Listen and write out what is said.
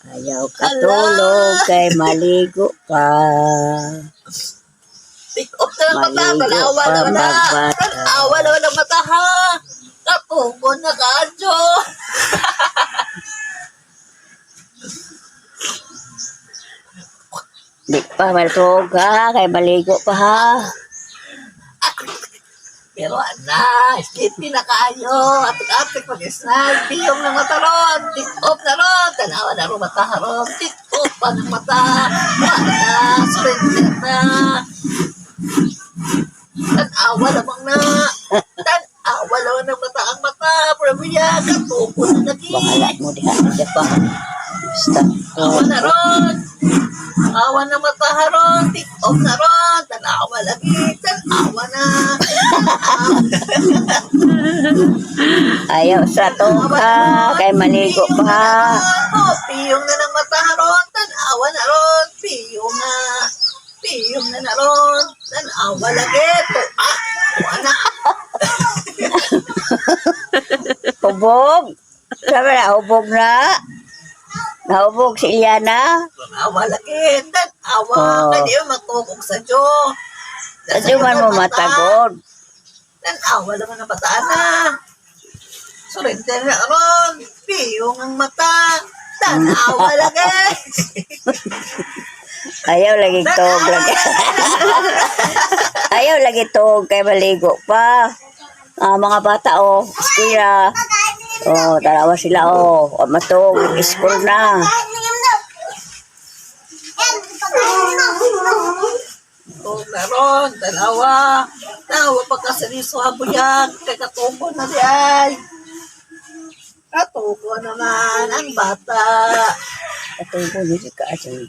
Ayaw katulog kay maligo pa. Tikot na ng mata, Maligo malawa pa naman na. magbata. Awa naman ng mata ha. Natugon na kadyo. Di pa matulog ha, kay maligo pa ha. Pero ana, sleepy na kayo. Atik-atik mag-snag. Piyong ng mata ron. Tik-off na ron. Tanawa na ron mata ron. Tik-off pa ng mata. Wala. Surrender na. Tanawa namang na. Tanawa naman ng mata ang mata. Prabiya, katuko na lagi. Bahala mo diha, di pa. Basta. Awa na ron. Awa na mata haron. Tik-off na ron. Tanawa lagi. Tanawa na. Ayaw sa tulog ha, kay maligo pa piyong na ng mata haron. Tanawa na ron. Piyong na. Piyong na na ron. Tanawa lagi. Tuwa na. Hubog. Sabi na, hubog na. Nahubog si Iliana. Tanawa lagi. Tanawa. Oh. Kaya matugog sa Diyo. At man mo matagod. Tanawa naman ang mata na. Surrender na ron. Piyong ang mata. Tanawa lagi. Ayaw lagi tog lagi. Ayaw lagi tog kay maligo pa. Ah, mga bata oh, eskwela. Oh, tarawa sila oh. Matog, school na. Huwag na ron, dalawa. Tawa pa kasi ni Swabo yan. Kay katubo na di ay. Katubo naman ang bata. Katubo ni si Kaasay.